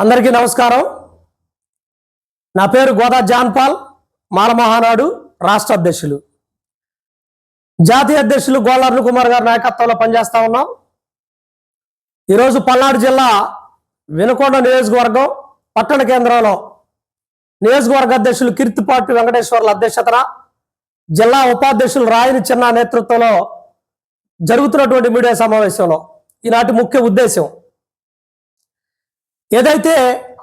అందరికీ నమస్కారం. నా పేరు గోదా జాన్పాల్ మాలమహానాడు రాష్ట్ర అధ్యక్షులు. జాతీయ అధ్యక్షులు గోళ్ళర్ల కుమార్ గారి నాయకత్వంలో పనిచేస్తా ఉన్నాం. ఈరోజు పల్నాడు జిల్లా వినుకొండ నియోజకవర్గం పట్టణ కేంద్రంలో నియోజకవర్గ అధ్యక్షులు కీర్తిపాటి వెంకటేశ్వర్ల అధ్యక్షతన జిల్లా ఉపాధ్యక్షులు రాయని చిన్న నేతృత్వంలో జరుగుతున్నటువంటి మీడియా సమావేశంలో. ఈనాటి ముఖ్య ఉద్దేశం ఏదైతే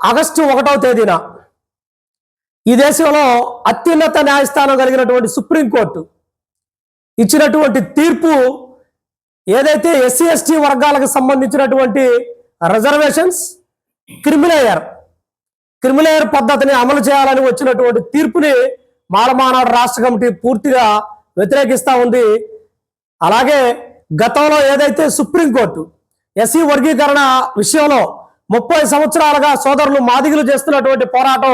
ఆగస్టు ఒకటవ తేదీన ఈ దేశంలో అత్యున్నత న్యాయస్థానం కలిగినటువంటి సుప్రీంకోర్టు ఇచ్చినటువంటి తీర్పు ఏదైతే ఎస్సీ ఎస్టీ వర్గాలకు సంబంధించినటువంటి రిజర్వేషన్స్ క్రిమిలేయర్ క్రిమిలేయర్ పద్ధతిని అమలు చేయాలని వచ్చినటువంటి తీర్పుని మాలమానాడు రాష్ట్ర కమిటీ పూర్తిగా వ్యతిరేకిస్తూ ఉంది. అలాగే గతంలో ఏదైతే సుప్రీంకోర్టు ఎస్సీ వర్గీకరణ విషయంలో ముప్పై సంవత్సరాలుగా సోదరులు మాదిగలు చేస్తున్నటువంటి పోరాటం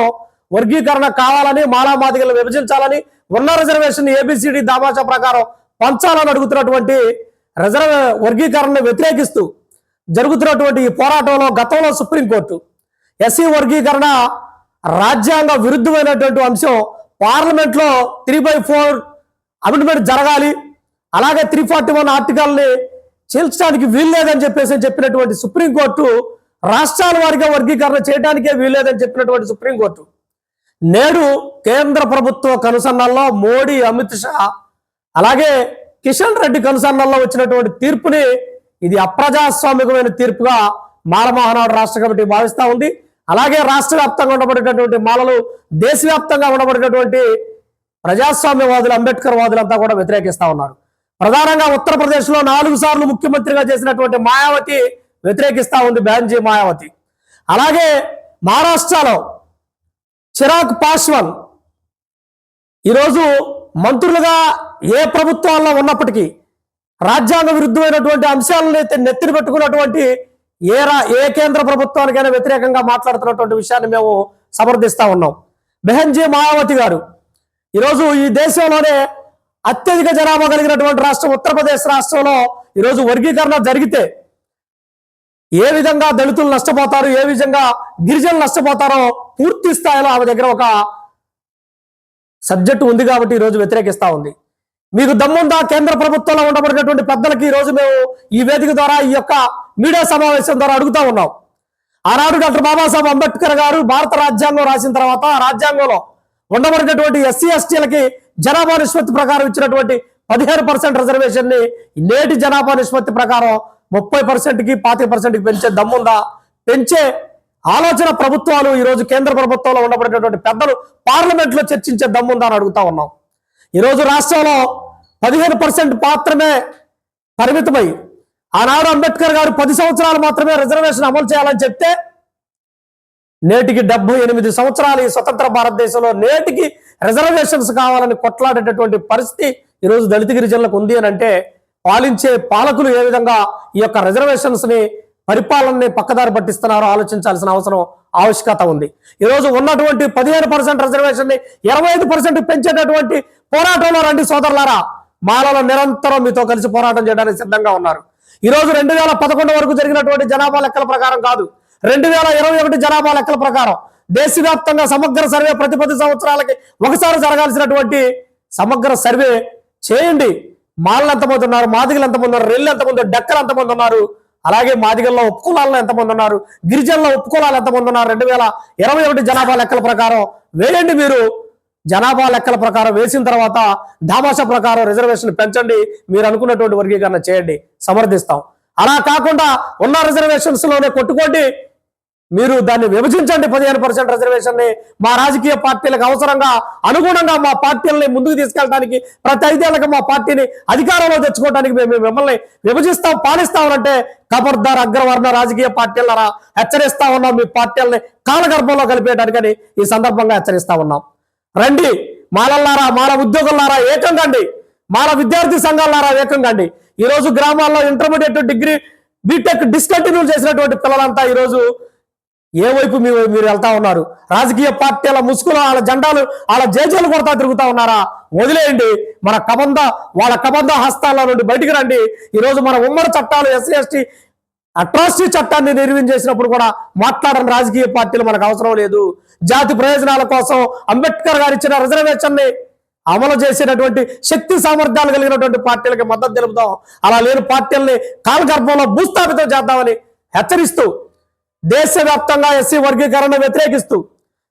వర్గీకరణ కావాలని మాలా మాదిగలు విభజించాలని ఉన్న రిజర్వేషన్ ఏబిసిడి దామాషా ప్రకారం పంచాలని అడుగుతున్నటువంటి రిజర్వ్ వర్గీకరణను వ్యతిరేకిస్తూ జరుగుతున్నటువంటి ఈ పోరాటంలో గతంలో సుప్రీంకోర్టు ఎస్సీ వర్గీకరణ రాజ్యాంగ విరుద్ధమైనటువంటి అంశం పార్లమెంట్లో త్రీ బై ఫోర్ అమెండ్మెంట్ జరగాలి అలాగే త్రీ ఫార్టీ వన్ ఆర్టికల్ని చీల్చడానికి వీల్లేదని చెప్పేసి చెప్పినటువంటి సుప్రీంకోర్టు రాష్ట్రాల వారిగా వర్గీకరణ చేయడానికే వీలేదని చెప్పినటువంటి సుప్రీంకోర్టు. నేడు కేంద్ర ప్రభుత్వ కనుసన్నల్లో మోడీ అమిత్ షా అలాగే కిషన్ రెడ్డి కనుసన్నల్లో వచ్చినటువంటి తీర్పుని ఇది అప్రజాస్వామికమైన తీర్పుగా మాలమోహనాడు రాష్ట్ర కమిటీ భావిస్తూ ఉంది. అలాగే రాష్ట్ర వ్యాప్తంగా ఉండబడేటటువంటి మాలలు దేశవ్యాప్తంగా ఉండబడేటటువంటి ప్రజాస్వామ్యవాదులు అంబేద్కర్ వాదులంతా కూడా వ్యతిరేకిస్తా ఉన్నారు. ప్రధానంగా ఉత్తరప్రదేశ్లో నాలుగు సార్లు ముఖ్యమంత్రిగా చేసినటువంటి మాయావతి వ్యతిరేకిస్తూ ఉంది బెహన్జీ మాయావతి. అలాగే మహారాష్ట్రలో చిరాగ్ పాస్వాన్ ఈరోజు మంత్రులుగా ఏ ప్రభుత్వాల్లో ఉన్నప్పటికీ రాజ్యాంగ విరుద్ధమైనటువంటి అంశాలను అయితే నెత్తిన పెట్టుకున్నటువంటి ఏ రా ఏ కేంద్ర ప్రభుత్వానికైనా వ్యతిరేకంగా మాట్లాడుతున్నటువంటి విషయాన్ని మేము సమర్థిస్తా ఉన్నాం. బెహన్జీ మాయావతి గారు ఈరోజు ఈ దేశంలోనే అత్యధిక జనాభా కలిగినటువంటి రాష్ట్రం ఉత్తరప్రదేశ్ రాష్ట్రంలో ఈరోజు వర్గీకరణ జరిగితే ఏ విధంగా దళితులు నష్టపోతారు ఏ విధంగా గిరిజనులు నష్టపోతారో పూర్తి స్థాయిలో ఆమె దగ్గర ఒక సబ్జెక్టు ఉంది కాబట్టి ఈరోజు రోజు వ్యతిరేకిస్తా ఉంది. మీకు దమ్ముందా? కేంద్ర ప్రభుత్వంలో ఉండబడినటువంటి పెద్దలకి ఈరోజు రోజు మేము ఈ వేదిక ద్వారా ఈ యొక్క మీడియా సమావేశం ద్వారా అడుగుతా ఉన్నాం. ఆనాడు డాక్టర్ బాబాసాహెబ్ అంబేద్కర్ గారు భారత రాజ్యాంగం రాసిన తర్వాత ఆ రాజ్యాంగంలో ఉండబడినటువంటి ఎస్సీ ఎస్టీలకి జనాభా నిష్పత్తి ప్రకారం ఇచ్చినటువంటి పదిహేను పర్సెంట్ రిజర్వేషన్ని నేటి జనాభా నిష్పత్తి ప్రకారం ముప్పై పర్సెంట్కి పాతిక పర్సెంట్కి పెంచే దమ్ముందా? పెంచే ఆలోచన ప్రభుత్వాలు ఈరోజు కేంద్ర ప్రభుత్వంలో ఉండబడేటటువంటి పెద్దలు పార్లమెంట్లో చర్చించే దమ్ముందా అని అడుగుతా ఉన్నాం. ఈరోజు రాష్ట్రంలో పదిహేను పర్సెంట్ మాత్రమే పరిమితమై ఆనాడు అంబేద్కర్ గారు పది సంవత్సరాలు మాత్రమే రిజర్వేషన్ అమలు చేయాలని చెప్తే నేటికి డెబ్బై ఎనిమిది సంవత్సరాలు ఈ స్వతంత్ర భారతదేశంలో నేటికి రిజర్వేషన్స్ కావాలని కొట్లాడేటటువంటి పరిస్థితి ఈరోజు దళిత గిరిజనులకు ఉంది అని అంటే పాలించే పాలకులు ఏ విధంగా ఈ యొక్క రిజర్వేషన్స్ని పరిపాలనని పక్కదారి పట్టిస్తున్నారో ఆలోచించాల్సిన అవసరం ఆవశ్యకత ఉంది. ఈరోజు ఉన్నటువంటి పదిహేను పర్సెంట్ రిజర్వేషన్ని ఇరవై ఐదు పర్సెంట్ పెంచేటటువంటి పోరాటంలో రండి సోదరులారా. మాలలో నిరంతరం మీతో కలిసి పోరాటం చేయడానికి సిద్ధంగా ఉన్నారు. ఈరోజు రెండు వేల పదకొండు వరకు జరిగినటువంటి జనాభా లెక్కల ప్రకారం కాదు. రెండు వేల ఇరవై ఒకటి జనాభా లెక్కల ప్రకారం దేశవ్యాప్తంగా సమగ్ర సర్వే ప్రతి పది సంవత్సరాలకి ఒకసారి జరగాల్సినటువంటి సమగ్ర సర్వే చేయండి. మాళ్ళు ఎంతమంది ఉన్నారు మాదిగలు ఎంతమంది ఉన్నారు రెళ్ళు ఎంతమంది డక్కలు డెక్కలు ఎంతమంది ఉన్నారు? అలాగే మాదిగల్లో ఉపకులాల్లో ఎంతమంది ఉన్నారు? గిరిజనుల ఉపకులాలు ఎంతమంది ఉన్నారు? రెండు వేల ఇరవై ఒకటి జనాభా లెక్కల ప్రకారం వేయండి మీరు. జనాభా లెక్కల ప్రకారం వేసిన తర్వాత దామాషా ప్రకారం రిజర్వేషన్ పెంచండి. మీరు అనుకున్నటువంటి వర్గీకరణ చేయండి. సమర్థిస్తాం. అలా కాకుండా ఉన్న రిజర్వేషన్స్లోనే కొట్టుకోండి. మీరు దాన్ని విభజించండి పదిహేను పర్సెంట్ రిజర్వేషన్ని మా రాజకీయ పార్టీలకు అవసరంగా అనుగుణంగా మా పార్టీలని ముందుకు తీసుకెళ్ళడానికి ప్రతి ఐదేళ్ళకు మా పార్టీని అధికారంలో తెచ్చుకోవడానికి మేము మిమ్మల్ని విభజిస్తాం పాలిస్తామనంటే కబర్దార్ అగ్రవర్ణ రాజకీయ పార్టీలరా హెచ్చరిస్తా ఉన్నాం. మీ పార్టీలని కాలగర్భంలో కలిపేయడానికని ఈ సందర్భంగా హెచ్చరిస్తా ఉన్నాం. రండి మాలల్లారా మాల ఉద్యోగులారా ఏకం కండి. మాల విద్యార్థి సంఘాలారా ఏకం కండి. ఈ రోజు గ్రామాల్లో ఇంటర్మీడియట్ డిగ్రీ బీటెక్ డిస్కంటిన్యూ చేసినటువంటి పిల్లలంతా ఈరోజు ఏ వైపు మీరు మీరు వెళ్తా ఉన్నారు? రాజకీయ పార్టీల ముసుగులు వాళ్ళ జెండాలు వాళ్ళ జేజేలు కొడతా తిరుగుతా ఉన్నారా? వదిలేయండి. మన కబంధ వాళ్ళ కబంధ హస్తాల నుండి బయటికి రండి. ఈరోజు మన ఉమ్మడి చట్టాలు ఎస్సీ ఎస్టీ అట్రాసిటీ చట్టాన్ని నిర్వీం చేసినప్పుడు కూడా మాట్లాడని రాజకీయ పార్టీలు మనకు అవసరం లేదు. జాతి ప్రయోజనాల కోసం అంబేద్కర్ గారు ఇచ్చిన రిజర్వేషన్ని అమలు చేసినటువంటి శక్తి సామర్థ్యాలు కలిగినటువంటి పార్టీలకి మద్దతు తెలుపుదాం. అలా లేని పార్టీల్ని కాలగర్భంలో భూస్థాపితం చేద్దామని హెచ్చరిస్తూ దేశవ్యాప్తంగా ఎస్సీ వర్గీకరణ వ్యతిరేకిస్తూ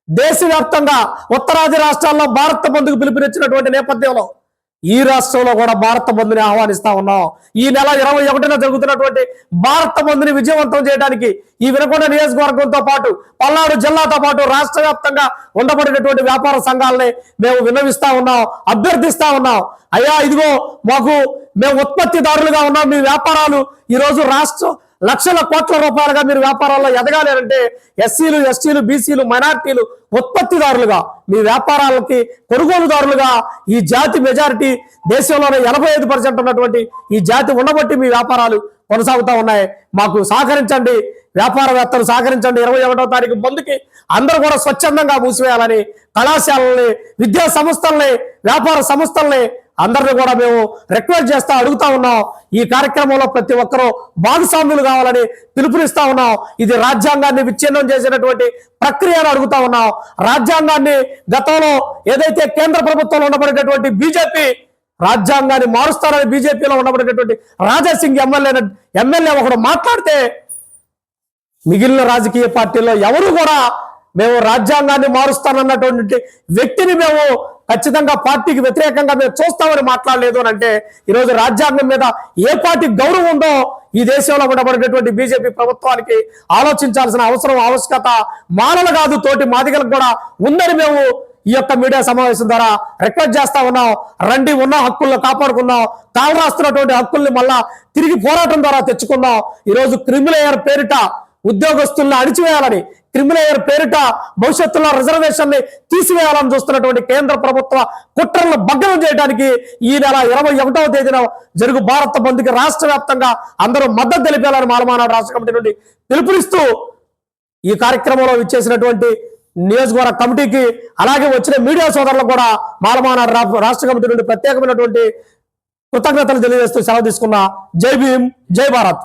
దేశవ్యాప్తంగా ఉత్తరాది రాష్ట్రాల్లో భారత బంధుకు పిలుపునిచ్చినటువంటి నేపథ్యంలో ఈ రాష్ట్రంలో కూడా భారత బంధుని ఆహ్వానిస్తా ఉన్నాం. ఈ నెల ఇరవై ఒకటిన జరుగుతున్నటువంటి భారత బంధుని విజయవంతం చేయడానికి ఈ వినకొండ నియోజకవర్గంతో పాటు పల్నాడు జిల్లాతో పాటు రాష్ట్ర వ్యాప్తంగా ఉండబడినటువంటి వ్యాపార సంఘాలని మేము విన్నవిస్తా ఉన్నాం అభ్యర్థిస్తా ఉన్నాం. అయ్యా ఇదిగో మాకు మేము ఉత్పత్తిదారులుగా ఉన్నాం మీ వ్యాపారాలు ఈరోజు రాష్ట్ర లక్షల కోట్ల రూపాయలుగా మీరు వ్యాపారాల్లో ఎదగాలి అంటే ఎస్సీలు ఎస్టీలు బీసీలు మైనార్టీలు ఉత్పత్తిదారులుగా మీ వ్యాపారాలకి కొనుగోలుదారులుగా ఈ జాతి మెజారిటీ దేశంలోనే ఎనభై ఐదు పర్సెంట్ ఉన్నటువంటి ఈ జాతి ఉండబట్టి మీ వ్యాపారాలు కొనసాగుతూ ఉన్నాయి. మాకు సహకరించండి. వ్యాపారవేత్తలు సహకరించండి. ఇరవై ఒకటో తారీఖు ముందుకి అందరూ కూడా స్వచ్ఛందంగా మూసివేయాలని కళాశాలల్ని విద్యా సంస్థల్ని వ్యాపార సంస్థల్ని అందరిని కూడా మేము రిక్వెస్ట్ చేస్తా అడుగుతా ఉన్నాం. ఈ కార్యక్రమంలో ప్రతి ఒక్కరూ భాగస్వాములు కావాలని పిలుపునిస్తా ఉన్నాం. ఇది రాజ్యాంగాన్ని విచ్ఛిన్నం చేసినటువంటి ప్రక్రియను అడుగుతా ఉన్నాం. రాజ్యాంగాన్ని గతంలో ఏదైతే కేంద్ర ప్రభుత్వంలో ఉండబడేటటువంటి బీజేపీ రాజ్యాంగాన్ని మారుస్తారని బీజేపీలో ఉండబడేటటువంటి రాజాసింగ్ ఎమ్మెల్యే ఎమ్మెల్యే ఒకడు మాట్లాడితే మిగిలిన రాజకీయ పార్టీల్లో ఎవరు కూడా మేము రాజ్యాంగాన్ని మారుస్తానన్నటువంటి వ్యక్తిని మేము ఖచ్చితంగా పార్టీకి వ్యతిరేకంగా మేము చూస్తామని మాట్లాడలేదు అని అంటే ఈరోజు రాజ్యాంగం మీద ఏ పార్టీ గౌరవం ఉందో ఈ దేశంలో ఉండబడినటువంటి బీజేపీ ప్రభుత్వానికి ఆలోచించాల్సిన అవసరం ఆవశ్యకత మానలు కాదు తోటి మాదిగలకు కూడా ఉందని మేము ఈ యొక్క మీడియా సమావేశం ద్వారా రిక్వెస్ట్ చేస్తా ఉన్నాం. రండి ఉన్న హక్కులను కాపాడుకుందాం. తాను రాస్తున్నటువంటి హక్కుల్ని మళ్ళా తిరిగి పోరాటం ద్వారా తెచ్చుకుందాం. ఈరోజు క్రిమిలేయర్ పేరిట ఉద్యోగస్తుల్ని అణిచివేయాలని క్రిమిలేయర్ పేరిట భవిష్యత్తులో రిజర్వేషన్ని తీసివేయాలని చూస్తున్నటువంటి కేంద్ర ప్రభుత్వ కుట్రలను భగ్నం చేయడానికి ఈ నెల ఇరవై ఒకటవ తేదీన జరుగు భారత బంద్కి రాష్ట్ర వ్యాప్తంగా అందరూ మద్దతు తెలిపేయాలని మాలమానాడు రాష్ట్ర కమిటీ నుండి పిలుపునిస్తూ ఈ కార్యక్రమంలో ఇచ్చేసినటువంటి నియోజకవర్గ కమిటీకి అలాగే వచ్చిన మీడియా సోదరులకు కూడా మాలమానాడు రాష్ట్ర కమిటీ నుండి ప్రత్యేకమైనటువంటి కృతజ్ఞతలు తెలియజేస్తూ సెలవు తీసుకున్న జై భీమ్ జై భారత్.